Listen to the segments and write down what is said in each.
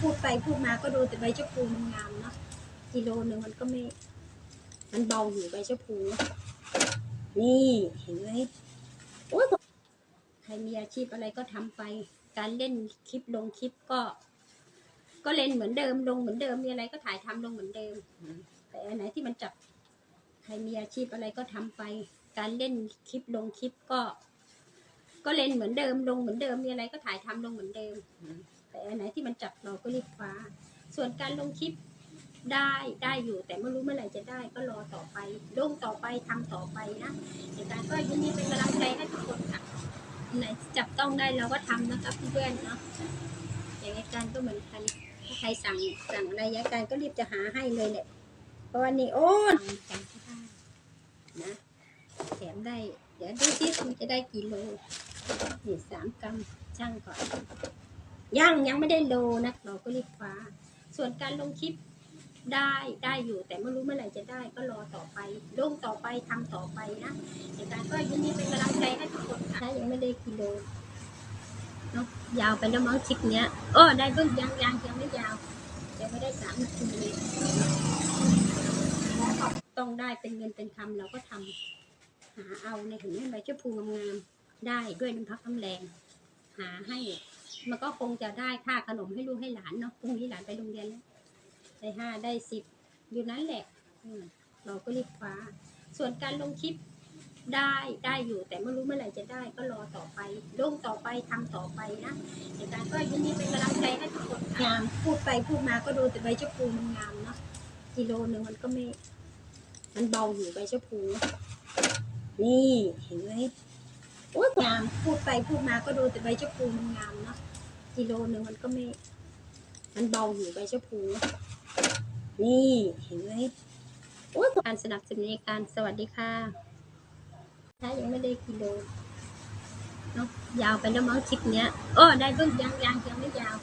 พูดไปพูดมาก็ดูแต่ใบชะพูมันงามเนาะกิโลหนึ่งมันก็ไม่ มันเบาอยู่ใบชะพูนี่เห็นไหมโอ้ยใครมีอาชีพอะไรก็ทำไป การเล่นคลิปลงคลิปก็ ก็เล่นเหมือนเดิมลงเหมือนเดิมมีอะไรก็ถ่ายทำลงเหมือนเดิม แต่อันไหนที่มันจับ ใครมีอาชีพอะไรก็ทำไป การเล่นคลิปลงคลิปก็ ก็เล่นเหมือนเดิมลงเหมือนเดิมมีอะไรก็ถ่ายทำลงเหมือนเดิม แต่อันไหนที่มันจับเราก็รีบคว้า ส่วนการลงคลิปได้ได้อยู่ แต่ไม่รู้เมื่อไหร่จะได้ก็รอต่อไปลงต่อไปทำต่อไปนะในการก็ยินดีเป็นกำลังใจให้ทุกคนค่ะไหนจับต้องได้เราก็ทำนะครับเพื่อนเนาะอย่างรายการก็เหมือนกันถ้าใครสั่งสั่งอะไรยายการก็รีบจะหาให้เลยแหละเพราะวันนี้โอ้ยกันก็ได้นะแถมได้ เดี๋ยวดูซิมันจะได้กี่โลนี่สามกรัมช่างก่อน ยังยังไม่ได้โลนะเราก็รีบคว้า ส่วนการลงคลิปได้ได้อยู่แต่ไม่รู้เมื่อไหร่จะได้ก็รอต่อไปลงต่อไปทำต่อไปนะในการก็ยินดีเป็นกำลังใจให้ทุกคนค่ะยังไม่ได้กิโลเนาะยาวไปแล้วมั้งคลิปเนี้ยโอ้ได้เพิ่งยังยังยังไม่ยาวยังไม่ได้สามนาทีเลต้องได้เป็นเงินเป็นคำเราก็ทำหาเอาในถึงให้ใบชะพูงามๆได้ด้วยน้ำพักน้ำแรง หาให้ มันก็คงจะได้ค่าขนมให้ลูกให้หลานเนาะพรุ่งนี้หลานไปโรงเรียนแล้วได้ห้าได้สิบอยู่นั้นแหละอืมเราก็รีบคว้า ส่วนการลงคลิปได้ได้อยู่ แต่ไม่รู้เมื่อไหร่จะได้ก็รอต่อไปลงต่อไปทำต่อไปนะในการก็ยินดีเป็นกำลังใจให้ทุกคนค่ะงามพูดไปพูดมาก็ดูแต่ใบชะพูมันงามเนาะกิโลหนึ่งมันก็ไม่ มันเบาอยู่ใบชะพูนี่เห็นไหม โอ้ยงามพูดไปพูดมาก็ดูแต่ใบชะพูมันงามเนาะกิโลหนึ่งมันก็ไม่ มันเบาอยู่ใบชะพูนี่เห็นไหมโอ้ยการสนับสนุนการสวัสดีค่ะถ้ายังไม่ได้กิโลเนาะยาวไปแล้วมั้งคลิปเนี้ยโอ้ได้เพิ่งยังยังยังไม่ยาว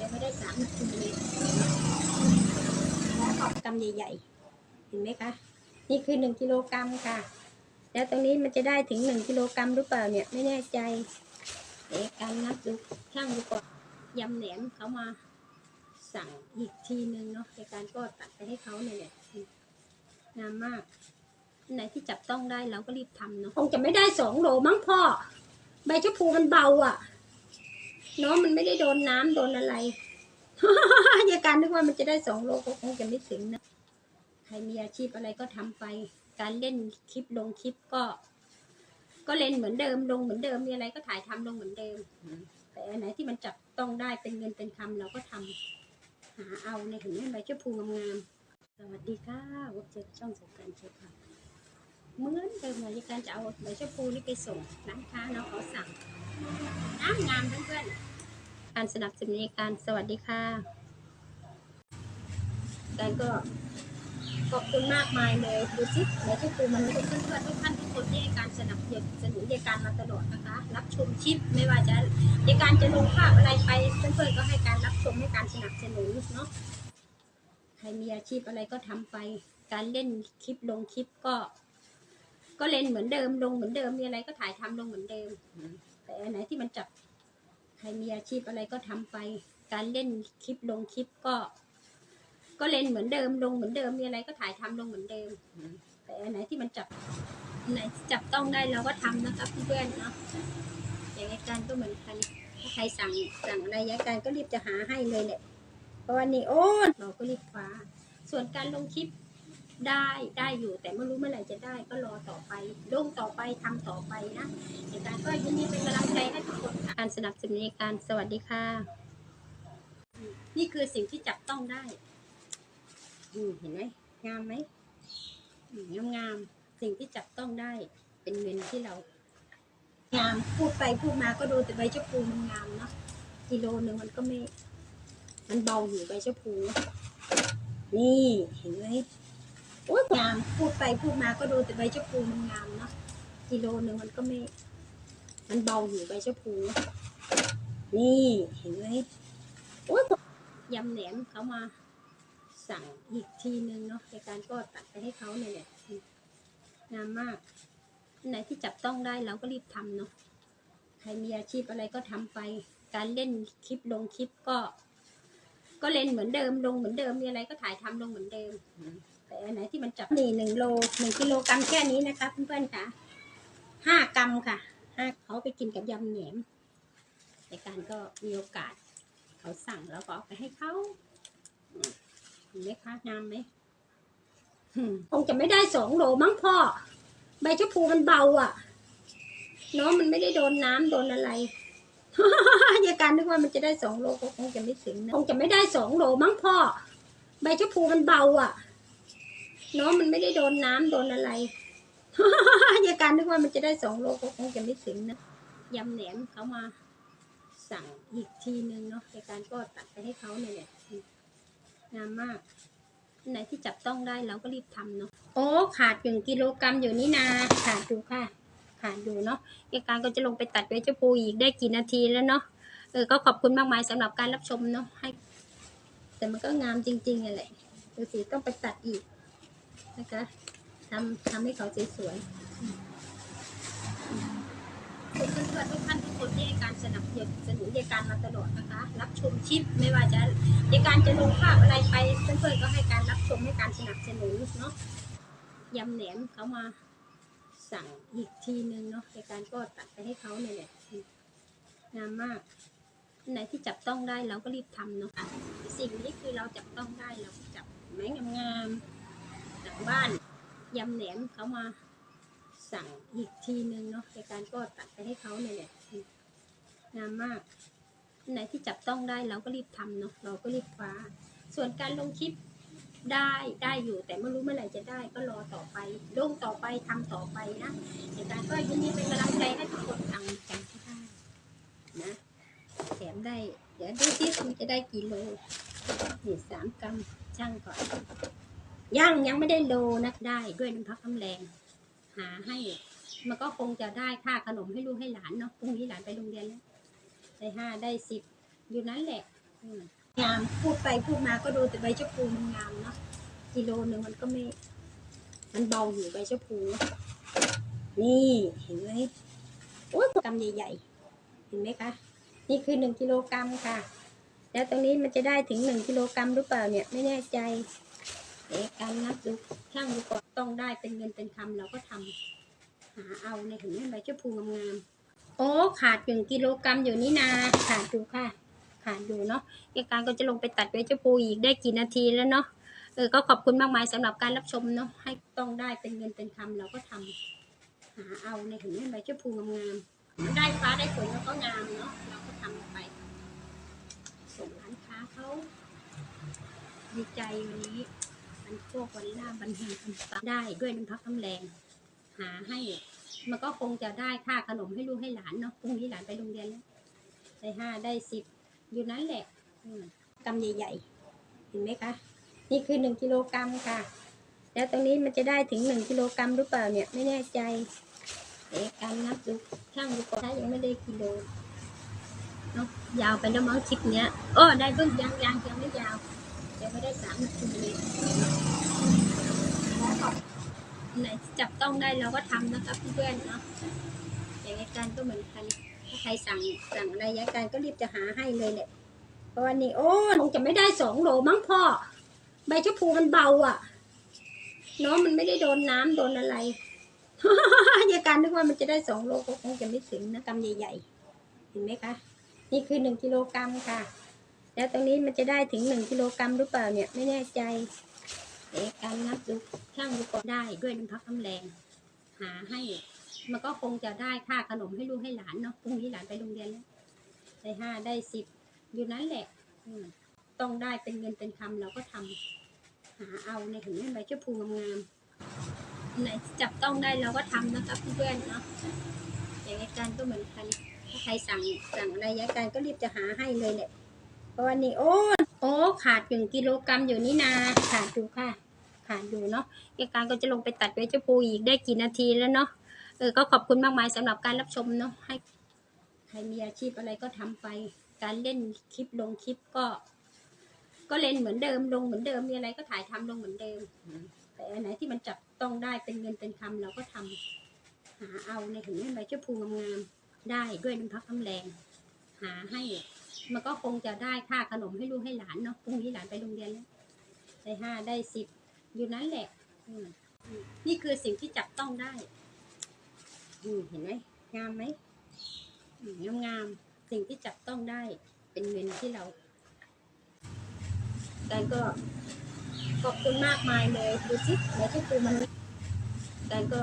ยังไม่ได้สามนาทีเลยกำใหญ่ๆเห็นไหมคะนี่คือหนึ่งกิโลกรัมค่ะ แล้วตรงนี้มันจะได้ถึงหนึ่งกิโลกรัมหรือเปล่าเนี่ยไม่แน่ใจเดี๋ยวการนับดูช่างดูก่อนยำแหนมเขามาสั่งอีกทีนึงเนาะในการก็ตัดไปให้เขาเนี่ยแหละงามมากไหนที่จับต้องได้เราก็รีบทำเนาะคงจะไม่ได้สองโลมั้งพ่อ ใบชะพูมันเบาอะเนาะมันไม่ได้โดนน้ำโดนอะไรยาการนึกว่ามันจะได้สองโลก็คงจะไม่ถึงนะ ใครมีอาชีพอะไรก็ทำไป การเล่นคลิปลงคลิปก็ ก็เล่นเหมือนเดิมลงเหมือนเดิมมีอะไรก็ถ่ายทำลงเหมือนเดิม แต่อันไหนที่มันจับต้องได้เป็นเงินเป็นคำเราก็ทำหาเอาในถึงให้ใบชะพูงามๆสวัสดีค่ะวัดเจ็ดช่องสงกรารเช็คค่ะเหมือนเดิมเลยการจะเอาใบชะพูนี่ไปส่งร้านค้าเนาะเขาสั่งงามงามๆเพื่อนๆการสนับสนุนในการสวัสดีค่ะการก็ ขอบคุณมากมายเลยดูสิเดี๋ยวทุกคนมันไม่ได้เพื่อนทุกท่านทุกคนที่ให้การสนับสนุนในการมาตลอดนะคะ รับชมคลิปไม่ว่าจะในการจะลงภาพอะไรไปเพื่อนๆก็ให้การรับชมให้การสนับสนุนเนาะใครมีอาชีพอะไรก็ทำไป การเล่นคลิปลงคลิปก็ ก็เล่นเหมือนเดิมลงเหมือนเดิมมีอะไรก็ถ่ายทำลงเหมือนเดิม แต่อันไหนที่มันจับใครมีอาชีพอะไรก็ทำไป การเล่นคลิปลงคลิปก็ ก็เล่นเหมือนเดิมลงเหมือนเดิมมีอะไรก็ถ่ายทำลงเหมือนเดิม แต่อันไหนที่มันจับไหนจับต้องได้เราก็ทำนะครับเพื่อนๆเนาะอย่างรการก็เหมือนกันถ้าใครสั่งสั่งอะไรยายการก็รีบจะหาให้เลยแหละเพราะวันนี้โอ้เราก็รีบคว้า ส่วนการลงคลิปได้ได้อยู่แต่ไม่รู้เมื่อไหร่จะได้ก็รอต่อไปลงต่อไปทำต่อไปนะในการก็ยินดีเป็นกำลังใจให้ทุกคนการสนับสนุนในการสวัสดีค่ะ นี่คือสิ่งที่จับต้องได้ เห็นไหมงามไหมงามงามสิ่งที่จับต้องได้เป็นเงินที่เรา งามพูดไปพูดมาก็ดูแต่ใบชะพูมันงามเนาะกิโลหนึ่งมันก็ไม่ มันเบาอยู่ใบชะพูนี่เห็นไหมโอ้ยงามพูดไปพูดมาก็ดูแต่ใบชะพูมันงามเนาะกิโลหนึ่งมันก็ไม่ มันเบาอยู่ใบชะพูนี่เห็นไหมโอ้ยยำแหนมเขามา สั่งอีกทีนึงเนาะในการก็ตัดไปให้เขาเนี่ยแหละงามมากอันไหนที่จับต้องได้เราก็รีบทำเนาะใครมีอาชีพอะไรก็ทำไป การเล่นคลิปลงคลิปก็ ก็เล่นเหมือนเดิมลงเหมือนเดิมมีอะไรก็ถ่ายทำลงเหมือนเดิมแต่อันไหนที่มันจับนี่หนึ่งโลหนึ่งกิโลกรัมแค่นี้นะคะเพื่อนๆค่ะห้ากรัมค่ะห้าเขาไปกินกับยำแหนมในการก็มีโอกาส เขาสั่งแล้วก็เอาไปให้เขา ไหมคะงามไหมคงจะไม่ได้สองโลมั้งพ่อ ใบชะพูมันเบาอะเนาะมันไม่ได้โดนน้ำโดนอะไรยายการนึกว่ามันจะได้สองโลก็คงจะไม่ถึงนะคงจะไม่ได้สองโลมั้งพ่อ ใบชะพูมันเบาอะเนาะมันไม่ได้โดนน้ำโดนอะไรยายการนึกว่ามันจะได้สองโลก็คงจะไม่ถึงนะยำแหนมเขามาสั่งอีกทีนึงเนาะยายการก็ตัดไปให้เขาเนี่ย งามมากอันไหนที่จับต้องได้เราก็รีบทำเนาะโอ้ขาดหนึ่งกิโลกรัมอยู่นี่นาขาดอยู่ค่ะ ขาดอยู่เนาะยายการก็จะลงไปตัดเวชปูอีกได้กี่นาทีแล้วเนาะเออก็ขอบคุณมากมายสำหรับการรับชมเนาะให้ แต่มันก็งามจริงๆอะแหละดูสิต้องไปตัดอีกนะคะทำทำให้เขาสวยๆเพื่อนทุกท่าน คนที่ให้การสนับสนุนในการมาตลอดนะคะ รับชมคลิปไม่ว่าจะในการจะลงภาพอะไรไปเพื่อนๆก็ให้การรับชมให้การสนับสนุนเนาะยำแหนมเขามาสั่งอีกทีนึงเนาะในการก็ตัดไปให้เขาเนี่ยแหละงามมากอันไหนที่จับต้องได้เราก็รีบทำเนาะสิ่งนี้คือเราจับต้องได้เราจับไม้งามๆจากบ้านยำแหนมเขามาสั่งอีกทีนึงเนาะในการก็ตัดไปให้เขาเนี่ยแหละ งามมากอันไหนที่จับต้องได้เราก็รีบทำเนาะเราก็รีบคว้า ส่วนการลงคลิปได้ได้อยู่ แต่ไม่รู้เมื่อไหร่จะได้ก็รอต่อไปลงต่อไปทำต่อไปนะในการก็ยินดีเป็นกำลังใจให้ทุกคนทำกันให้ได้นะแถมได้ เดี๋ยวดูที่มันจะได้กี่โลนี่สามกรัมช่างก่อนยังยังไม่ได้โลนะได้ด้วยน้ำพักน้ำแรง หาให้ มันก็คงจะได้ค่าขนมให้ลูกให้หลานเนาะพรุ่งนี้หลานไปโรงเรียนแล้ว ได้ห้าได้สิบอยู่นั้นแหละอืมงามพูดไปพูดมาก็ดูแต่ใบชะพูมันงามเนาะกิโลหนึ่งมันก็ไม่ มันเบาอยู่ใบชะพูเนอะนี่เห็นไหมโอ้ยกำใหญ่ๆเห็นไหมคะนี่คือหนึ่งกิโลกรัมค่ะ แล้วตรงนี้มันจะได้ถึงหนึ่งกิโลกรัมหรือเปล่าเนี่ยไม่แน่ใจเอ๊ะการนับดูช่างดูก่อนต้องได้เป็นเงินเป็นคำเราก็ทำหาเอาในถึงใบชะพูงามๆ โอ้ขาดหนึ่งกิโลกรัมอยู่นี่นาขาดอยู่ค่ะ ขาดอยู่เนาะยายการก็จะลงไปตัดใบชะพูอีกได้กี่นาทีแล้วเนาะเออก็ขอบคุณมากมายสำหรับการรับชมเนาะให้ต้องได้เป็นเงินเป็นคำเราก็ทำหาเอาในถึงใบชะพูงามๆได้ฟ้าได้ฝนแล้วก็งามเนาะเราก็ทำไป ส่งร้านค้าเขาดีใจวันนี้มันโชควันล่าบันเทิงคำตัได้ด้วยน้ำพักน้ำแรง หาให้ มันก็คงจะได้ค่าขนมให้ลูกให้หลานเนาะพรุ่งนี้หลานไปโรงเรียนแล้วได้ห้าได้สิบอยู่นั้นแหละอืมกำใหญ่ๆเห็นไหมคะ นี่คือหนึ่งกิโลกรัมค่ะ แล้วตรงนี้มันจะได้ถึงหนึ่งกิโลกรัมหรือเปล่าเนี่ยไม่แน่ใจเอ๊ะการนับดูช่างดูก่อนถ้ายังไม่ได้กิโลเนาะยาวไปแล้วมั้งคลิปเนี้ยโอ้ได้เพิ่งยังยังยังไม่ยาวยังไม่ได้สามนาทีเลย ไหนจับต้องได้เราก็ทำนะครับเพื่อนๆเนาะอย่างรายการก็เหมือนกันถ้าใครสั่งสั่งอะไรรายการก็รีบจะหาให้เลยแหละเพราะวันนี้โอ้คงจะไม่ได้สองโลมั้งพ่อ ใบชะพูมันเบาอะเนาะมันไม่ได้โดนน้ำโดนอะไรยายการนึกว่ามันจะได้สองโลก็คงจะไม่ถึงนะกำใหญ่ๆเห็นไหมคะ นี่คือหนึ่งกิโลกรัมค่ะ แล้วตรงนี้มันจะได้ถึงหนึ่งกิโลกรัมหรือเปล่าเนี่ยไม่แน่ใจ เอ๊ะการนับดูช่างดูก่อนได้ด้วยน้ำพักน้ำแรง หาให้ มันก็คงจะได้ค่าขนมให้ลูกให้หลานเนาะพรุ่งนี้หลานไปโรงเรียนแล้วได้ห้าได้สิบอยู่นั้นแหละต้องได้เป็นเงินเป็นคำเราก็ทำหาเอาในถึงใบชะพูงามๆไหนจับต้องได้เราก็ทำนะครับเพื่อนเนาะอย่างรการก็เหมือนกันถ้าใครสั่งสั่งอะไรราการก็รีบจะหาให้เลยแหละเพราะวันนี้โอ้ โอ้ขาดหนึ่งกิโลกรัมอยู่นี่นาขาดอยู่ค่ะ ขาดอยู่เนาะยายการก็จะลงไปตัดเวชปูอีกได้กี่นาทีแล้วเนาะเออก็ขอบคุณมากมายสำหรับการรับชมเนาะให้ใครมีอาชีพอะไรก็ทำไป การเล่นคลิปลงคลิปก็ ก็เล่นเหมือนเดิมลงเหมือนเดิมมีอะไรก็ถ่ายทำลงเหมือนเดิม แต่อันไหนที่มันจับต้องได้เป็นเงินเป็นคำเราก็ทำหาเอาในถึงใบชะพูงามๆได้ด้วยน้ำพักน้ำแรง หาให้ มันก็คงจะได้ค่าขนมให้ลูกให้หลานเนาะพรุ่งนี้หลานไปโรงเรียนแล้วได้ห้าได้สิบอยู่นั้นแหละนี่คือสิ่งที่จับต้องได้เห็นไหมงามไหมงามงามๆสิ่งที่จับต้องได้ เป็นเงินที่เราแต่ก็ขอบคุณมากมายเลยดูสิเดี๋ยวที่ปูมันแต่ก็